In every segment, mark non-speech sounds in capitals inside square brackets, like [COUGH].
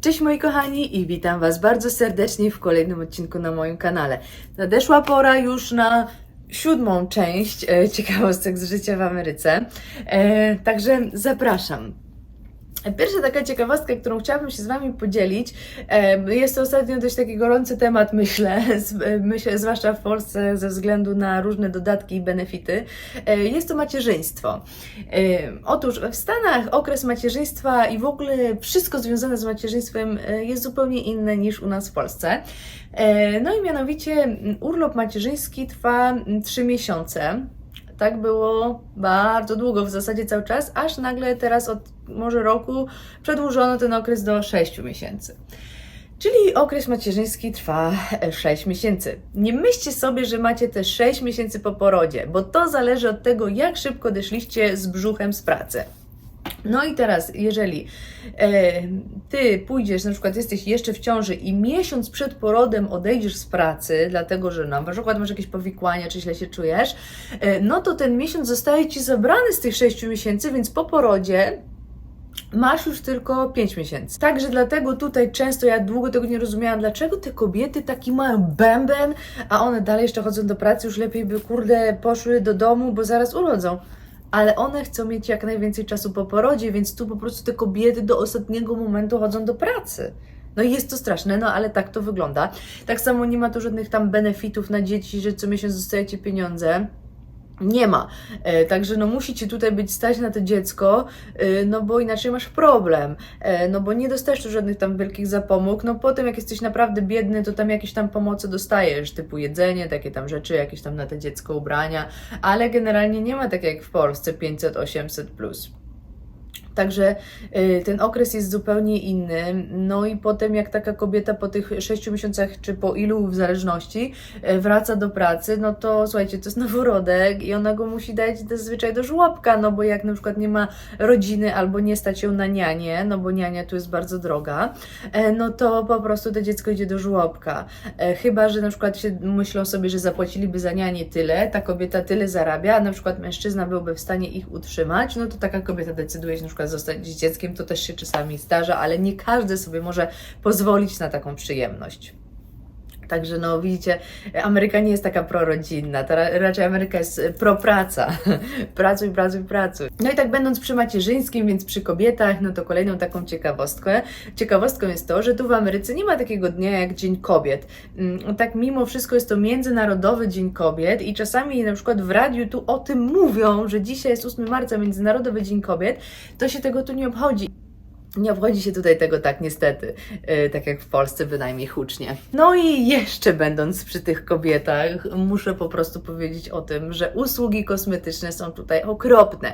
Cześć moi kochani i witam Was bardzo serdecznie w kolejnym odcinku na moim kanale. Nadeszła pora już na siódmą część e, ciekawostek z życia w Ameryce, e, także zapraszam. Pierwsza taka ciekawostka, którą chciałabym się z Wami podzielić, jest to ostatnio dość taki gorący temat, [LAUGHS] myślę, myślę, zwłaszcza w Polsce ze względu na różne dodatki i benefity. E, Jest to macierzyństwo. Otóż w Stanach okres macierzyństwa i w ogóle wszystko związane z macierzyństwem e, jest zupełnie inne niż u nas w Polsce. E, No i mianowicie m, urlop macierzyński trwa 3 miesiące. Tak było bardzo długo, w zasadzie cały czas, aż nagle teraz od może roku przedłużono ten okres do 6 miesięcy. Czyli okres macierzyński trwa 6 miesięcy. Nie myślcie sobie, że macie te 6 miesięcy po porodzie, bo to zależy od tego, jak szybko odeszliście z brzuchem z pracy. No i teraz, jeżeli e, ty pójdziesz, na przykład jesteś jeszcze w ciąży i miesiąc przed porodem odejdziesz z pracy, dlatego że na przykład masz jakieś powikłania, czy źle się czujesz, e, no to ten miesiąc zostaje ci zabrany z tych 6 miesięcy, więc po porodzie masz już tylko 5 miesięcy. Także dlatego tutaj często ja długo tego nie rozumiałam, dlaczego te kobiety taki mają bęben, a one dalej jeszcze chodzą do pracy, już lepiej by kurde poszły do domu, bo zaraz urodzą. Ale one chcą mieć jak najwięcej czasu po porodzie, więc tu po prostu te kobiety do ostatniego momentu chodzą do pracy. No i jest to straszne, no ale tak to wygląda. Tak samo nie ma tu żadnych tam benefitów na dzieci, że co miesiąc dostajecie pieniądze. Nie ma. E, także no musicie tutaj być stać na to dziecko, e, no bo inaczej masz problem. E, no bo nie dostajesz tu żadnych tam wielkich zapomóg. No potem jak jesteś naprawdę biedny, to tam jakieś tam pomocy dostajesz, typu jedzenie, takie tam rzeczy, jakieś tam na te dziecko ubrania, ale generalnie nie ma tak jak w Polsce 500-800 plus. Także y, ten okres jest zupełnie inny. No i potem, jak taka kobieta po tych 6 miesiącach, czy po ilu w zależności, y, wraca do pracy, no to słuchajcie, to jest noworodek i ona go musi dać zazwyczaj do żłobka, no bo jak na przykład nie ma rodziny albo nie stać ją na nianię, no bo niania tu jest bardzo droga, e, no to po prostu to dziecko idzie do żłobka. E, Chyba, że na przykład się myślą sobie, że zapłaciliby za nianie tyle, ta kobieta tyle zarabia, a na przykład mężczyzna byłby w stanie ich utrzymać, no to taka kobieta decyduje się na przykład zostać dzieckiem, to też się czasami zdarza, ale nie każdy sobie może pozwolić na taką przyjemność. Także no widzicie, Ameryka nie jest taka prorodzinna, ra- raczej Ameryka jest e, propraca. [LAUGHS] pracuj, pracuj, pracuj. No i tak będąc przy macierzyńskim, więc przy kobietach, no to kolejną taką ciekawostkę. Ciekawostką jest to, że tu w Ameryce nie ma takiego dnia jak Dzień Kobiet. Mm, Tak mimo wszystko jest to Międzynarodowy Dzień Kobiet i czasami na przykład w radiu tu o tym mówią, że dzisiaj jest 8 marca, Międzynarodowy Dzień Kobiet, to się tego tu nie obchodzi. Nie obchodzi się tutaj tego tak niestety, yy, tak jak w Polsce bynajmniej hucznie. No i jeszcze będąc przy tych kobietach, muszę po prostu powiedzieć o tym, że usługi kosmetyczne są tutaj okropne.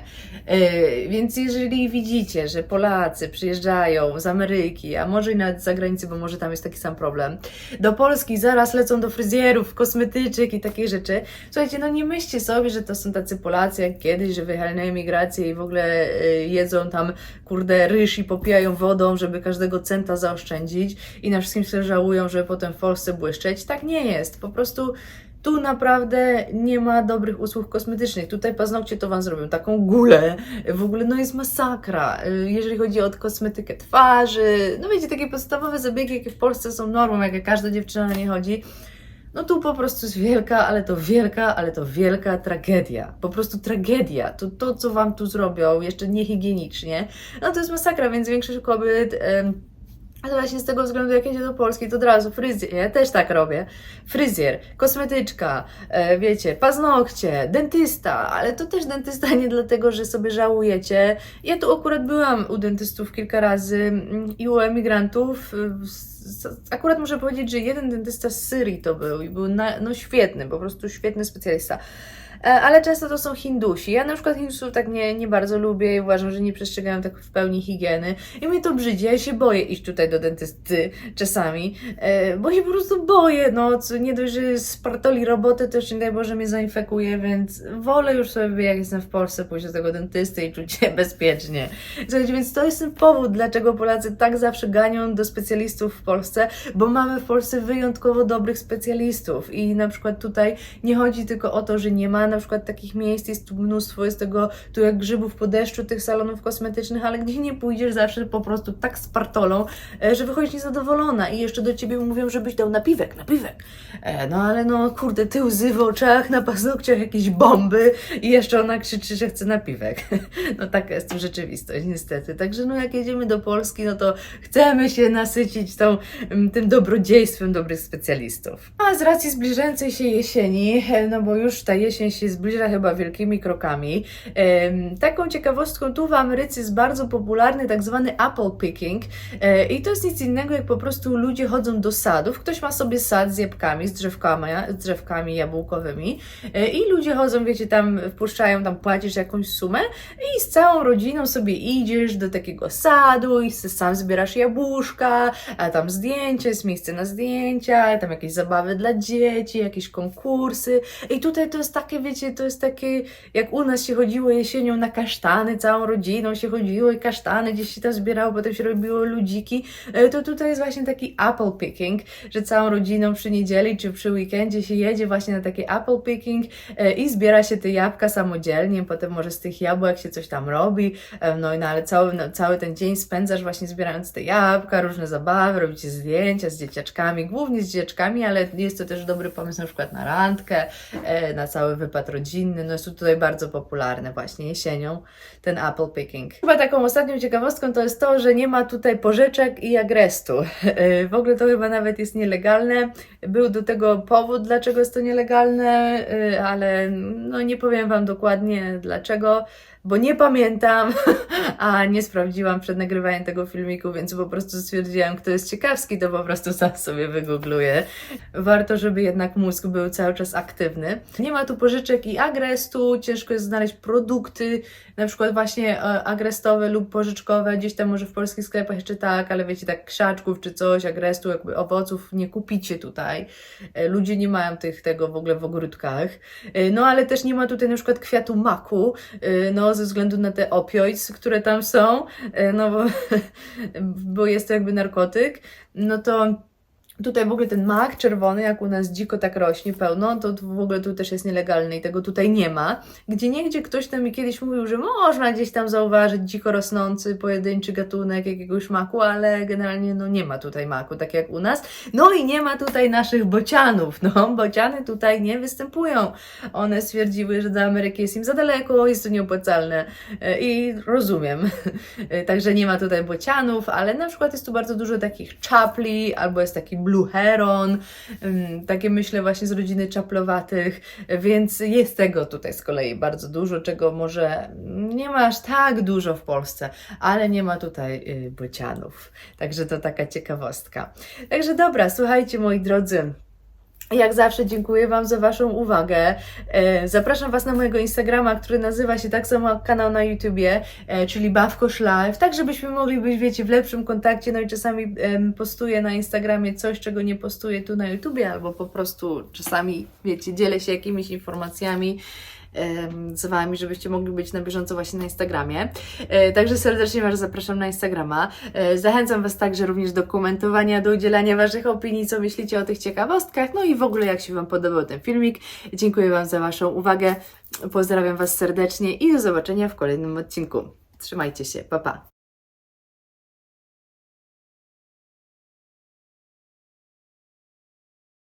Yy, więc jeżeli widzicie, że Polacy przyjeżdżają z Ameryki, a może i nawet z zagranicy, bo może tam jest taki sam problem, do Polski zaraz lecą do fryzjerów, kosmetyczek i takie rzeczy. Słuchajcie, no nie myślcie sobie, że to są tacy Polacy jak kiedyś, że wyjechali na emigrację i w ogóle yy, jedzą tam kurde ryż i popijają wodą, żeby każdego centa zaoszczędzić i na wszystkim się żałują, żeby potem w Polsce błyszczeć. Tak nie jest. Po prostu tu naprawdę nie ma dobrych usług kosmetycznych. Tutaj paznokcie to Wam zrobią taką gulę. W ogóle no jest masakra. Jeżeli chodzi o kosmetykę twarzy, no wiecie, takie podstawowe zabiegi, jakie w Polsce są normą, jak każda dziewczyna na nie chodzi. No tu po prostu jest wielka, ale to wielka, ale to wielka tragedia. Po prostu tragedia. To, to co wam tu zrobią, jeszcze niehigienicznie, no to jest masakra, więc większość kobiet... em, a to właśnie z tego względu, jak jedzie do Polski, to od razu fryzjer, ja też tak robię. Fryzjer, kosmetyczka, e, wiecie, paznokcie, dentysta, ale to też dentysta nie dlatego, że sobie żałujecie. Ja tu akurat byłam u dentystów kilka razy mm, i u emigrantów. y, Akurat muszę powiedzieć, że jeden dentysta z Syrii to był i był na, no świetny, po prostu świetny specjalista. E, Ale często to są Hindusi. Ja na przykład Hindusów tak nie, nie bardzo lubię i uważam, że nie przestrzegają tak w pełni higieny. I mnie to brzydzi. Ja się boję iść tutaj do dentysty czasami, e, bo się po prostu boję. No, nie dość, że spartoli robotę, to jeszcze nie daj Boże mnie zainfekuje, więc wolę już sobie, jak jestem w Polsce, pójść do tego dentysty i czuć się bezpiecznie. Słuchajcie, więc to jest ten powód, dlaczego Polacy tak zawsze ganią do specjalistów w Polsce, bo mamy w Polsce wyjątkowo dobrych specjalistów i na przykład tutaj nie chodzi tylko o to, że nie ma na przykład takich miejsc, jest tu mnóstwo, jest tego tu jak grzybów po deszczu, tych salonów kosmetycznych, ale gdzie nie pójdziesz zawsze po prostu tak z partolą, e, że wychodzisz niezadowolona i jeszcze do ciebie mówią, żebyś dał napiwek, napiwek. E, no ale no kurde, ty łzy w oczach, na paznokciach jakieś bomby i jeszcze ona krzyczy, że chce napiwek. [LAUGHS] No taka jest tu rzeczywistość niestety. Także no jak jedziemy do Polski, no to chcemy się nasycić tą, mm, tym dobrodziejstwem dobrych specjalistów. A z racji zbliżającej się jesieni, e, no bo już ta jesień się zbliża chyba wielkimi krokami, taką ciekawostką tu w Ameryce jest bardzo popularny tak zwany apple picking e, i to jest nic innego jak po prostu ludzie chodzą do sadów, ktoś ma sobie sad z jabłkami, z drzewkami, z drzewkami jabłkowymi e, i ludzie chodzą, wiecie, tam wpuszczają, tam płacisz jakąś sumę i z całą rodziną sobie idziesz do takiego sadu i sam zbierasz jabłuszka, a tam zdjęcia, jest miejsce na zdjęcia, tam jakieś zabawy dla dzieci, jakieś konkursy. I tutaj to jest takie, wiecie, to jest takie, jak u nas się chodziło jesienią na kasztany, całą rodziną się chodziło i kasztany gdzieś się tam zbierało, potem się robiło ludziki, e, to tutaj jest właśnie taki apple picking, że całą rodziną przy niedzieli czy przy weekendzie się jedzie właśnie na taki apple picking e, i zbiera się te jabłka samodzielnie, potem może z tych jabłek się coś tam robi, e, no, i no ale cały, no, cały ten dzień spędzasz właśnie zbierając te jabłka, różne zabawy, robicie zdjęcia z dzieciaczkami, głównie z dzieciaczkami, ale jest to też dobry pomysł na przykład na randkę, na cały rodzinny, no jest tutaj bardzo popularne właśnie jesienią, ten apple picking. Chyba taką ostatnią ciekawostką to jest to, że nie ma tutaj pożyczek i agrestu. [LAUGHS] W ogóle to chyba nawet jest nielegalne. Był do tego powód, dlaczego jest to nielegalne, e, ale no nie powiem Wam dokładnie dlaczego, bo nie pamiętam, [LAUGHS] a nie sprawdziłam przed nagrywaniem tego filmiku, więc po prostu stwierdziłam, kto jest ciekawski, to po prostu sam sobie wygoogluję. Warto, żeby jednak mózg był cały czas aktywny. Nie ma tu pożyczek i agrestu, ciężko jest znaleźć produkty, na przykład właśnie e, agrestowe lub pożyczkowe, gdzieś tam może w polskich sklepach jeszcze tak, ale wiecie, tak krzaczków czy coś, agrestu, jakby owoców nie kupicie tutaj. E, Ludzie nie mają tych, tego w ogóle w ogródkach. E, No ale też nie ma tutaj na przykład kwiatu maku, no ze względu na te opioids, które tam są, no bo, [LAUGHS] bo jest to jakby narkotyk, no to Tutaj w ogóle ten mak czerwony, jak u nas dziko tak rośnie pełno, to w ogóle tu też jest nielegalny i tego tutaj nie ma. Gdzie niegdzie ktoś tam mi kiedyś mówił, że można gdzieś tam zauważyć dziko rosnący pojedynczy gatunek jakiegoś maku, ale generalnie no nie ma tutaj maku, tak jak u nas. No i nie ma tutaj naszych bocianów, [LAUGHS] no bociany tutaj nie występują. One stwierdziły, że do Ameryki jest im za daleko, jest to nieopłacalne E, i rozumiem. [LAUGHS] E, Także nie ma tutaj bocianów, ale na przykład jest tu bardzo dużo takich czapli, albo jest taki blue heron, takie myślę właśnie z rodziny czaplowatych, więc jest tego tutaj z kolei bardzo dużo, czego może nie ma aż tak dużo w Polsce, ale nie ma tutaj y, bocianów. Także to taka ciekawostka. Także dobra, słuchajcie moi drodzy. Jak zawsze dziękuję Wam za Waszą uwagę. E, Zapraszam Was na mojego Instagrama, który nazywa się tak samo jak kanał na YouTubie, e, czyli Bawkosz Live, tak żebyśmy mogli być, wiecie, w lepszym kontakcie. No i czasami postuję na Instagramie coś, czego nie postuję tu na YouTubie, albo po prostu czasami, wiecie, dzielę się jakimiś informacjami z Wami, żebyście mogli być na bieżąco właśnie na Instagramie. E, Także serdecznie Was zapraszam na Instagrama. E, Zachęcam Was także również do komentowania, do udzielania Waszych opinii, co myślicie o tych ciekawostkach, no i w ogóle jak się Wam podobał ten filmik. Dziękuję Wam za Waszą uwagę. Pozdrawiam Was serdecznie i do zobaczenia w kolejnym odcinku. Trzymajcie się, pa pa!